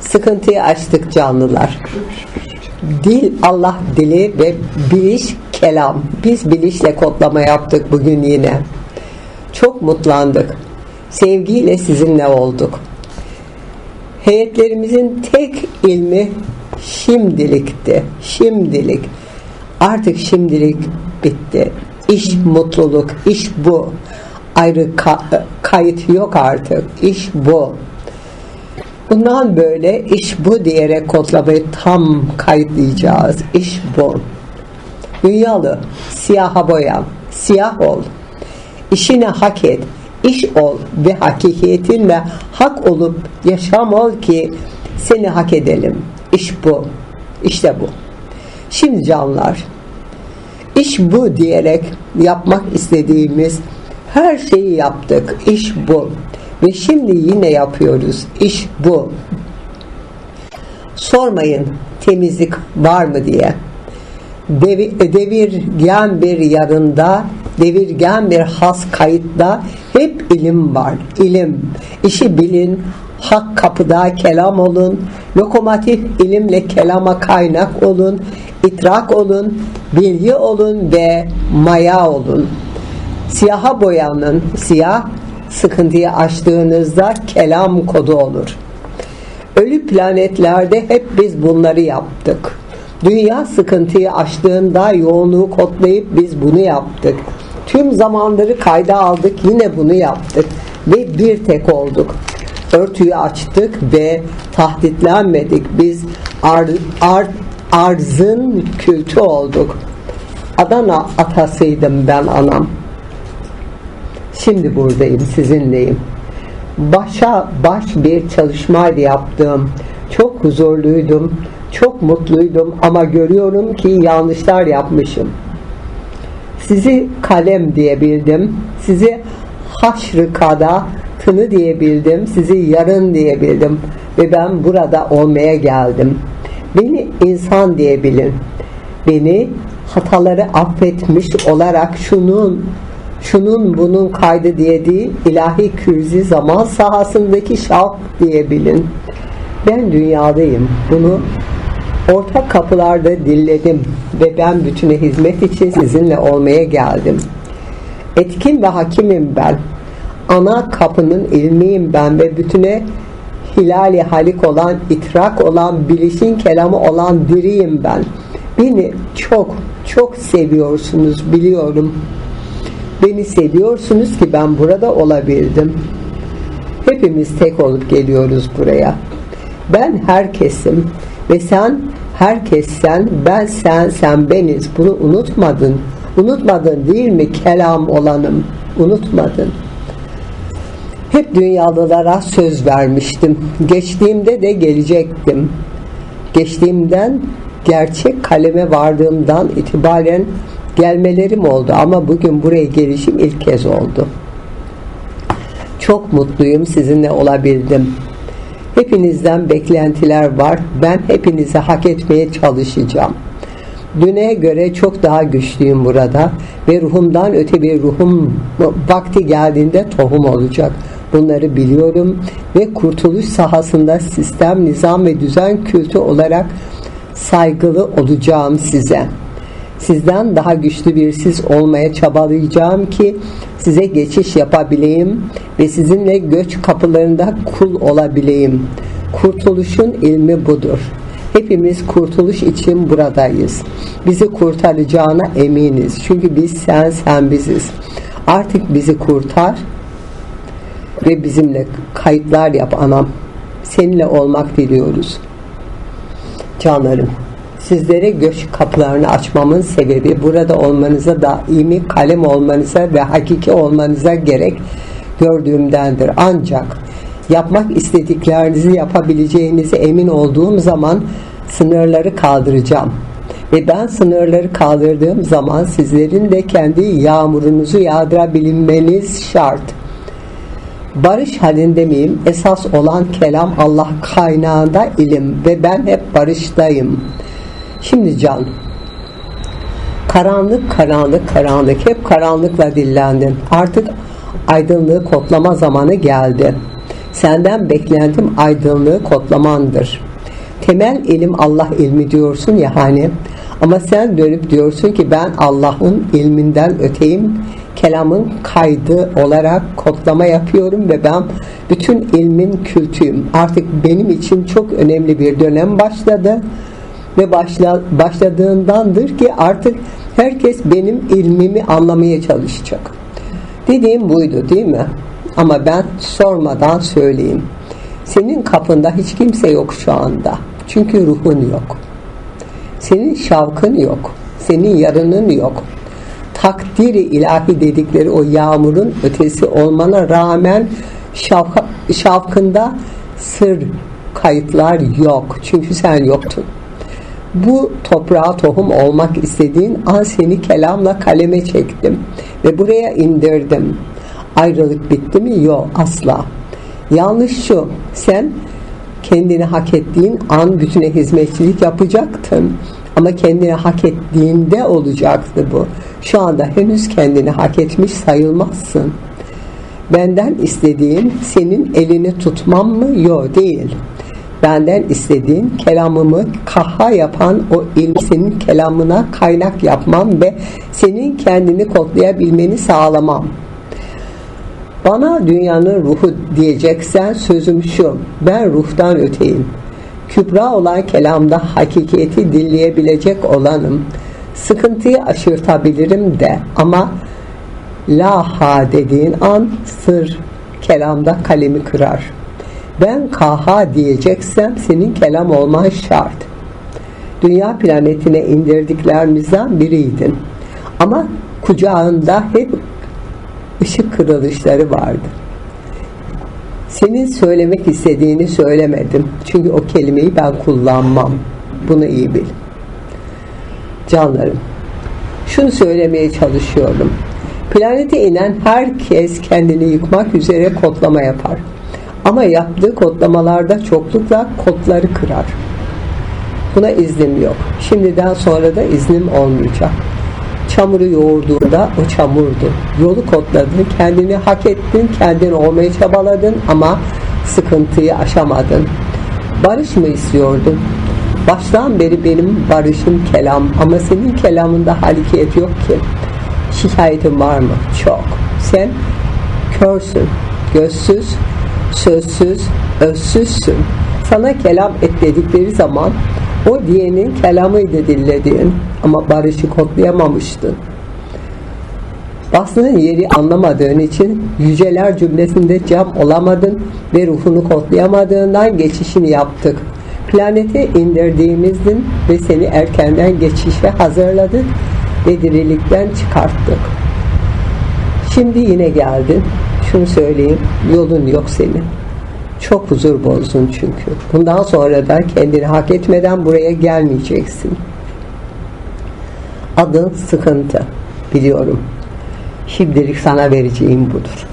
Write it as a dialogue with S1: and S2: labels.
S1: Sıkıntıyı açtık canlılar. Dil Allah dili ve biliş kelam. Biz bilişle kodlama yaptık bugün yine. Çok mutlandık. Sevgiyle sizinle olduk. Heyetlerimizin tek ilmi şimdilikti. Şimdilik. Artık şimdilik bitti. İş mutluluk, iş bu. Ayrı ka- kayıt yok artık. İş bu. Bundan böyle iş bu diyerek kodlamayı tam kayıtlayacağız. İş bu. Dünyalı, siyaha boyan, siyah ol. İşine hak et, iş ol ve hakikiyetinle hak olup yaşam ol ki seni hak edelim. İş bu. İşte bu. Şimdi canlar, iş bu diyerek yapmak istediğimiz her şeyi yaptık. İş bu. Ve şimdi yine yapıyoruz. İş bu. Sormayın temizlik var mı diye. Devir, devirgen bir yarında, devirgen bir has kayıtta hep ilim var. İlim. İşi bilin, hak kapıda kelam olun, lokomotif ilimle kelama kaynak olun, itrak olun, bilgi olun ve maya olun. Siyaha boyanın, siyah sıkıntıyı açtığınızda kelam kodu olur. Ölü planetlerde hep biz bunları yaptık. Dünya sıkıntıyı açtığında yoğunluğu kodlayıp biz bunu yaptık. Tüm zamanları kayda aldık yine bunu yaptık. Ve bir tek olduk. Örtüyü açtık ve tahditlenmedik. Biz ar, ar, arzın kültü olduk. Adana atasıydım ben anam. Şimdi buradayım, sizinleyim. Başa baş bir çalışmaydı yaptığım. Çok huzurluydum, çok mutluydum ama görüyorum ki yanlışlar yapmışım. Sizi kalem diyebildim, sizi haşrıkada tını diyebildim, sizi yarın diyebildim ve ben burada olmaya geldim. Beni insan diyebilin. Beni hataları affetmiş olarak şunun şunun bunun kaydı diye değil, ilahi kürzi zaman sahasındaki şalk diye bilin. Ben dünyadayım. Bunu ortak kapılarda dilledim ve ben bütüne hizmet için sizinle olmaya geldim. Etkin ve hakimim ben. Ana kapının ilmiyim ben ve bütüne hilali halik olan, itrak olan, bilişin kelamı olan diriyim ben. Beni çok çok seviyorsunuz biliyorum. Beni seviyorsunuz ki ben burada olabildim. Hepimiz tek olup geliyoruz buraya. Ben herkesim ve sen herkessen, ben sen, sen beniz. Bunu unutmadın. Unutmadın değil mi kelam olanım? Unutmadın. Hep dünyalılara söz vermiştim. Geçtiğimde de gelecektim. Geçtiğimden gerçek kaleme vardığımdan itibaren gelmelerim oldu ama bugün buraya gelişim ilk kez oldu. Çok mutluyum sizinle olabildim. Hepinizden beklentiler var. Ben hepinizi hak etmeye çalışacağım. Düne göre çok daha güçlüyüm burada ve ruhumdan öte bir ruhum vakti geldiğinde tohum olacak. Bunları biliyorum ve kurtuluş sahasında sistem, nizam ve düzen kültü olarak saygılı olacağım size. Sizden daha güçlü bir siz olmaya çabalayacağım ki size geçiş yapabileyim ve sizinle göç kapılarında kul olabileyim. Kurtuluşun ilmi budur. Hepimiz kurtuluş için buradayız. Bizi kurtaracağına eminiz. Çünkü biz sen sen biziz. Artık bizi kurtar ve bizimle kayıtlar yap anam. Seninle olmak diliyoruz. Canlarım sizlere göç kapılarını açmamın sebebi burada olmanıza daimi kalem olmanıza ve hakiki olmanıza gerek gördüğümdendir. Ancak yapmak istediklerinizi yapabileceğinize emin olduğum zaman sınırları kaldıracağım. Ve ben sınırları kaldırdığım zaman sizlerin de kendi yağmurunuzu yağdırabilmeniz şart. Barış halinde miyim? Esas olan kelam Allah kaynağında ilim ve ben hep barıştayım. Şimdi can. Karanlık, karanlık, karanlık. Hep karanlıkla dillendin. Artık aydınlığı kodlama zamanı geldi. Senden beklentim aydınlığı kodlamandır. Temel ilim Allah ilmi diyorsun ya hani. Ama sen dönüp diyorsun ki ben Allah'ın ilminden öteyim. Kelamın kaydı olarak kodlama yapıyorum ve ben bütün ilmin kültüyüm. Artık benim için çok önemli bir dönem başladı ve başla, başladığındandır ki artık herkes benim ilmimi anlamaya çalışacak. Dediğim buydu değil mi? Ama ben sormadan söyleyeyim. Senin kapında hiç kimse yok şu anda. Çünkü ruhun yok. Senin şavkın yok. Senin yarının yok. Takdiri ilahi dedikleri o yağmurun ötesi olmana rağmen şavka, şavkında sır kayıtlar yok. Çünkü sen yoktun. Bu toprağa tohum olmak istediğin an seni kelamla kaleme çektim ve buraya indirdim. Ayrılık bitti mi? Yok asla. Yanlış şu, sen kendini hak ettiğin an bütüne hizmetçilik yapacaktın. Ama kendini hak ettiğinde olacaktı bu. Şu anda henüz kendini hak etmiş sayılmazsın. Benden istediğin senin elini tutmam mı? Yok değil. Benden istediğin kelamımı kaha yapan o ilmi senin kelamına kaynak yapmam ve senin kendini kodlayabilmeni sağlamam. Bana dünyanın ruhu diyeceksen sözüm şu, ben ruhtan öteyim. Kübra olan kelamda hakikati dinleyebilecek olanım. Sıkıntıyı aşırtabilirim de ama la ha dediğin an sır kelamda kalemi kırar. Ben kaha diyeceksem senin kelam olman şart. Dünya planetine indirdiklerimizden biriydin. Ama kucağında hep ışık kırılışları vardı. Senin söylemek istediğini söylemedim. Çünkü o kelimeyi ben kullanmam. Bunu iyi bil. Canlarım, şunu söylemeye çalışıyorum. Planete inen herkes kendini yıkmak üzere kodlama yapar. Ama yaptığı kodlamalarda çoklukla kodları kırar. Buna iznim yok. Şimdiden sonra da iznim olmayacak. Çamuru yoğurduğunda o çamurdu. Yolu kodladın, kendini hak ettin, kendin olmaya çabaladın ama sıkıntıyı aşamadın. Barış mı istiyordun? Baştan beri benim barışım kelam ama senin kelamında halikiyet yok ki. Şikayetin var mı? Çok. Sen körsün, gözsüz, sözsüz, özsüzsün. Sana kelam et dedikleri zaman o diyenin kelamıydı dinlediğin ama barışı kodlayamamıştın. Basının yeri anlamadığın için yüceler cümlesinde cam olamadın ve ruhunu kodlayamadığından geçişini yaptık. Planete indirdiğimizdin ve seni erkenden geçişe hazırladık ve dirilikten çıkarttık. Şimdi yine geldin. Şunu söyleyeyim, yolun yok senin. Çok huzur bozdun çünkü. Bundan sonra da kendini hak etmeden buraya gelmeyeceksin. Adın sıkıntı. Biliyorum. Şimdilik sana vereceğim budur.